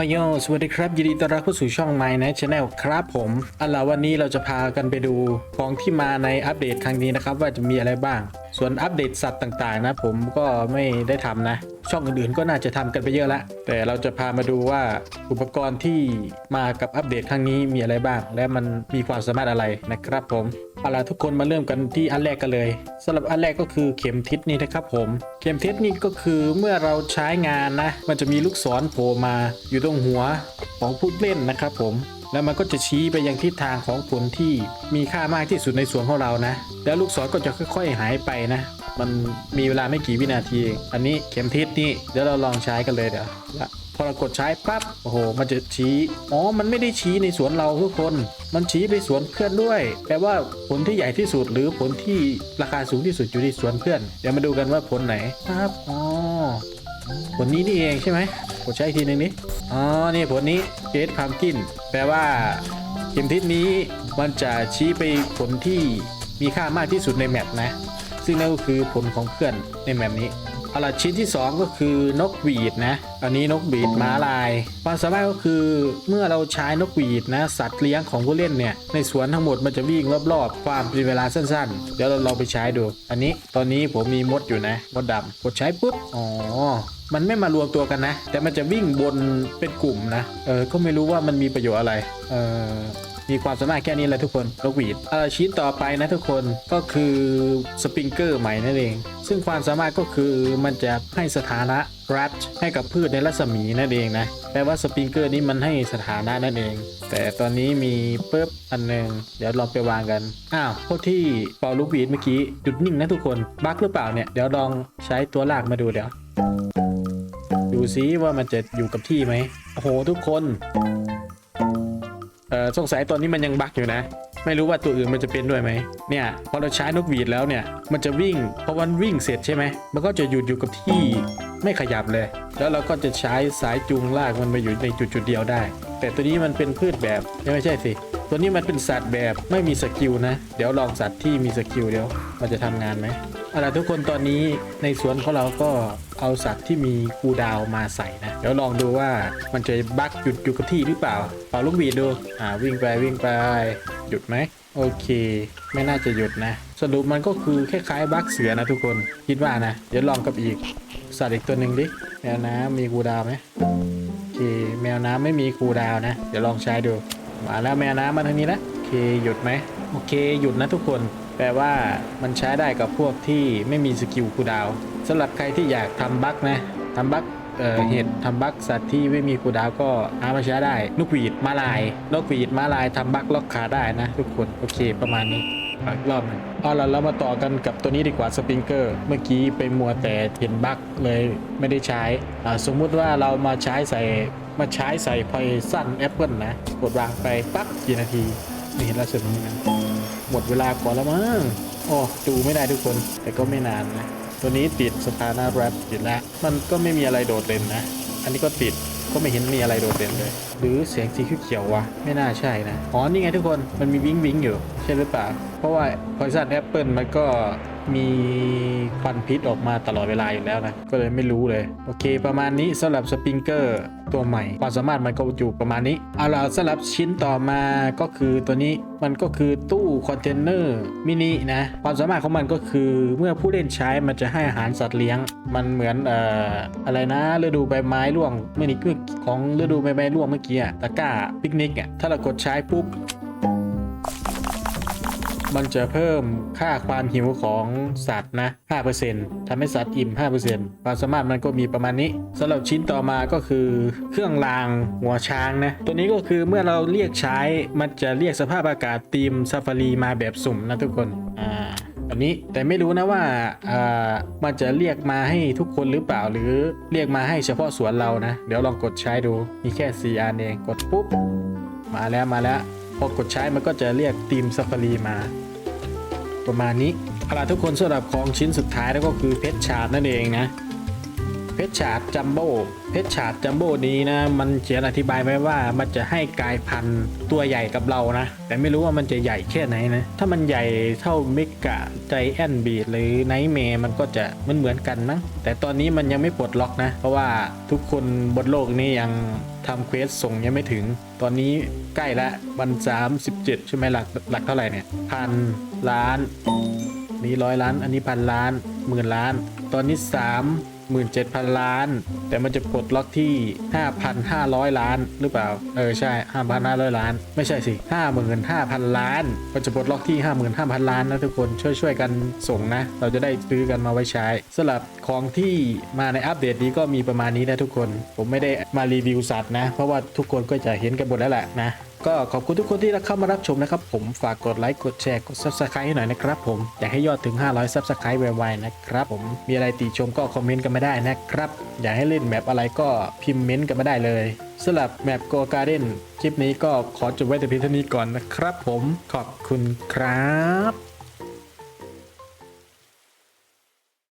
วายโยสวัสดีครับยินดีต้อนรับเข้าสู่ช่อง My Night Channel ครับผมอาล่ะวันนี้เราจะพากันไปดูของที่มาในอัปเดตครั้งนี้นะครับ ว่าจะมีอะไรบ้าง ส่วนอัปเดตสัตว์ต่างๆนะ ผมก็ไม่ได้ทำนะ ช่องอื่นๆก็น่าจะทำกันไปเยอะละแต่เราจะพามาดูว่าอุปกรณ์ที่มากับอัปเดตครั้งนี้มีอะไรบ้าง และมันมีความสามารถอะไรนะครับผม เอาล่ะทุกคนมาเริ่มกันที่อันแรกกันเลยสำหรับอันแรกก็คือเข็มทิศนี่นะครับผม เข็มทิศนี่ก็คือเมื่อเราใช้งานนะ มันจะมีลูกศรโผล่มาอยู่ตรงหัวของผู้เล่นนะครับผม แล้วมันก็จะชี้ไปยังทิศทางของผลที่มีค่ามากที่สุดในสวนของเรานะ แล้วลูกศรก็จะค่อย ๆ หายไปนะ มันมีเวลาไม่กี่วินาทีเองอันนี้เข็มทิศนี่เดี๋ยวเราลองใช้กันเลยเดี๋ยวพอเรากดใช้ปั๊บโอ้โห มันจะชี้อ๋อ มันไม่ได้ชี้ในสวนเราทุกคน มันชี้ไปสวนเพื่อนด้วย แปลว่าผลที่ใหญ่ที่สุดหรือผลที่ราคาสูงที่สุดอยู่ที่สวนเพื่อน เดี๋ยวมาดูกันว่าผลไหนครับอ๋อ ผลนี้นี่เองใช่ไหมผมใช้อีกทีหนึ่งนี้อ๋อ นี่ผลนี้เกตพามกิน แปลว่า เข็มทิศนี้มันจะชี้ไปผลที่มีค่ามากที่สุดในแมปนะ ซึ่งนั่นก็คือผลของเพื่อนในแมปนี้ เอาล่ะชิ้นที่ 2 ก็คือนกหวีดนะ อันนี้นกหวีดม้าลาย ความสามารถก็คือเมื่อเราใช้นกหวีดนะสัตว์เลี้ยงของผู้เล่นเนี่ยในสวนทั้งหมดมันจะวิ่งรอบๆความเป็นเวลาสั้นๆ เดี๋ยวเราลองไปใช้ดู อันนี้ตอนนี้ผมมีมดอยู่นะมดดำกดใช้ปุ๊บอ๋อมันไม่มารวมตัวกันนะ แต่มันจะวิ่งบนเป็นกลุ่มนะ เออ ก็ไม่รู้ว่ามันมีประโยชน์อะไร เออมีความสามารถแค่นี้แหละทุกคนนกหวีดออชิ้นต่อไปนะทุกคนก็คือสปริงเกอร์ใหม่นั่นเอง ซึ่งความสามารถก็คือมันจะให้สถานะรัชให้กับพืชในรัศมีนั่นเองนะแปลว่าสปริงเกอร์นี้มันให้สถานะนั่นเอง แต่ตอนนี้มีปุ๊บอันหนึ่งเดี๋ยวลองไปวางกัน อ้าวพวกที่เป่าลูกหวีดเมื่อกี้หยุดนิ่งนะทุกคนบั๊กหรือเปล่าเนี่ยเดี๋ยวลองใช้ตัวลากมาดูเดี๋ยว ดูซิว่ามันจะอยู่กับที่ไหมโอ้โหทุกคนเออสงสัยตอนนี้มันยังบั๊กอยู่นะ ไม่รู้ว่าตัวอื่นมันจะเป็นด้วยไหมเนี่ยพอเราใช้นกหวีดแล้วเนี่ย มันจะวิ่งพอมันวิ่งเสร็จใช่ไหมมันก็จะหยุดอยู่กับที่ไม่ขยับเลย แล้วเราก็จะใช้สายจูงลากมันไปอยู่ในจุดจุดเดียวได้ แต่ตัวนี้มันเป็นพืชแบบไม่ใช่สิตัวนี้มันเป็นสัตว์แบบไม่มีสกิลนะ เดี๋ยวลองสัตว์ที่มีสกิลเดี๋ยวมันจะทำงานไหมเอาล่ะทุกคนตอนนี้ในสวนของเราก็เอาสัตว์ที่มีคูดาวมาใส่นะ เดี๋ยวลองดูว่ามันจะบั๊กหยุดอยู่กับที่หรือเปล่าเป่าลูกบีดดูอ่าวิ่งไปวิ่งไป หยุดไหมโอเค ไม่น่าจะหยุดนะ สรุปมันก็คือคล้ายๆบักเสือนะทุกคนคิดว่านะ เดี๋ยวลองกับอีกสัตว์อีกตัวหนึ่งดิแมวน้ำมีคูดาวไหมโอเค แมวน้ำไม่มีคูดาวนะ เดี๋ยวลองใช้ดู มาแล้วแมวน้ำมาทางนี้แล้วโอเคหยุดไหมโอเคหยุดนะทุกคน แปลว่ามันใช้ได้กับพวกที่ไม่มีสกิลคูดาวสำหรับใครที่อยากทำบักนะทำบัก เห็ดทำบักสัตว์ที่ไม่มีคูดาวก็เอามาใช้ได้นกหวีดมาลายนกหวีดมาลายทำบักล็อกขาได้นะ ทุกคนโอเคประมาณนี้อีกรอบหนึงเอาล่ะเรามาต่อกันกับตัวนี้ดีกว่าสปริงเกอร์ เมื่อกี้ไปมัวแต่เห็นบั๊กเลยไม่ได้ใช้สมมุติว่าเรามาใช้ใส่มาใช้ใส่พอยสั้นแอปเปิลนะ กดวางไปปั๊บกี่นาทีไม่เห็นลักษณะนี้นะหมดเวลาก่อนแล้วมั้งโอ้ดูไม่ได้ทุกคนแต่ก็ไม่นานนะ ตัวนี้ติดสถานะแรปติดแล้วมันก็ไม่มีอะไรโดดเด่นนะ อันนี้ก็ติดก็ไม่เห็นมีอะไรโดดเด่นเลย หรือเสียงสีเขียวๆวะไม่น่าใช่นะอ๋อนี่ไงทุกคนมันมีวิ้งวิ้งอยู่ใช่หรือเปล่าเพราะว่าพอยซันแอปเปิลมันก็ มีควันพิษออกมาตลอดเวลาอยู่แล้วนะ ก็เลยไม่รู้เลย โอเค ประมาณนี้สำหรับสปริงเกอร์ตัวใหม่ ความสามารถมันก็อยู่ประมาณนี้ เอาล่ะสำหรับชิ้นต่อมาก็คือตัวนี้มันก็คือตู้คอนเทนเนอร์มินินะ ความสามารถของมันก็คือเมื่อผู้เล่นใช้มันจะให้อาหารสัตว์เลี้ยง มันเหมือนเอ่ออะไรนะฤดูใบไม้ร่วงเมื่อนี้ของฤดูใบไม้ร่วงเมื่อกี้ตะกร้าปิกนิกอะถ้าเรากดใช้ปุ๊บ มันจะเพิ่มค่าความหิวของสัตว์นะ 5%ทำให้สัตว์อิ่ม 5%ความสามารถมันก็มีประมาณนี้สำหรับชิ้นต่อมาก็คือ เครื่องรางหัวช้างนะ ตัวนี้ก็คือเมื่อเราเรียกใช้มันจะเรียกสภาพอากาศทีมซาฟารีมาแบบสุ่มนะทุกคน อ่าอันนี้แต่ไม่รู้นะว่าอ่ามันจะเรียกมาให้ทุกคนหรือเปล่าหรือเรียกมาให้เฉพาะสวนเรานะ เดี๋ยวลองกดใช้ดูมีแค่ 4 อันเองกดปุ๊บ มาแล้วมาแล้ว พอกดใช้มันก็จะเรียกทีมซาฟารีมา ประมาณนี้เอาล่ะทุกคนสำหรับของชิ้นสุดท้ายแล้วก็คือเพชรชาร์ดนั่นเองนะ เพชรฉาดจัมโบ้เพชรฉาดจัมโบ้นี้นะ มันเขียนอธิบายไว้ว่ามันจะให้กายพันธุ์ตัวใหญ่กับเรานะ แต่ไม่รู้ว่ามันจะใหญ่แค่ไหนนะ ถ้ามันใหญ่เท่าเมกะใจแอนบีดหรือไนท์เมมันก็จะมันเหมือนกันมั้งแต่ตอนนี้มันยังไม่ปลดล็อกนะ เพราะว่าทุกคนบนโลกนี้ยังทำเควสส่งยังไม่ถึง ตอนนี้ใกล้ละวัน37ใช่ไหมหลักหลักเท่าไหร่เนี่ยพันล้าน นี่ร้อยล้าน อันนี้พันล้านหมื่นล้าน ตอนนี้สามหมื่นเจ็ดพันล้าน แต่มันจะปลดล็อกที่ห้าพันห้าร้อยล้านหรือเปล่า เออ ใช่ห้าพันห้าร้อยล้าน ไม่ใช่สิห้าหมื่นห้าพันล้าน มันจะปลดล็อกที่ห้าหมื่นห้าพันล้านนะทุกคนช่วยช่วยๆกันส่งนะ เราจะได้ซื้อกันมาไว้ใช้สำหรับของที่มาในอัปเดตนี้ก็มีประมาณนี้นะทุกคน ผมไม่ได้มารีวิวสัตว์นะ เพราะว่าทุกคนก็จะเห็นกันหมดแล้วแหละนะ ก็ขอบคุณทุกคนที่เข้ามารับชมนะครับ ผมฝากกดไลค์กดแชร์กด subscribe ให้หน่อยนะครับผม อยากให้ยอดถึง 500 subscribe ไวๆนะครับผมมีอะไรติชมก็คอมเมนต์กันมาได้นะครับ อยากให้เล่นแมปอะไรก็พิมพ์เม้นต์กันมาได้เลยสำหรับแมปโกการ์เด้นคลิปนี้ก็ขอจบไว้แต่เพียงเท่านี้ก่อนนะครับ ผมขอบคุณครับ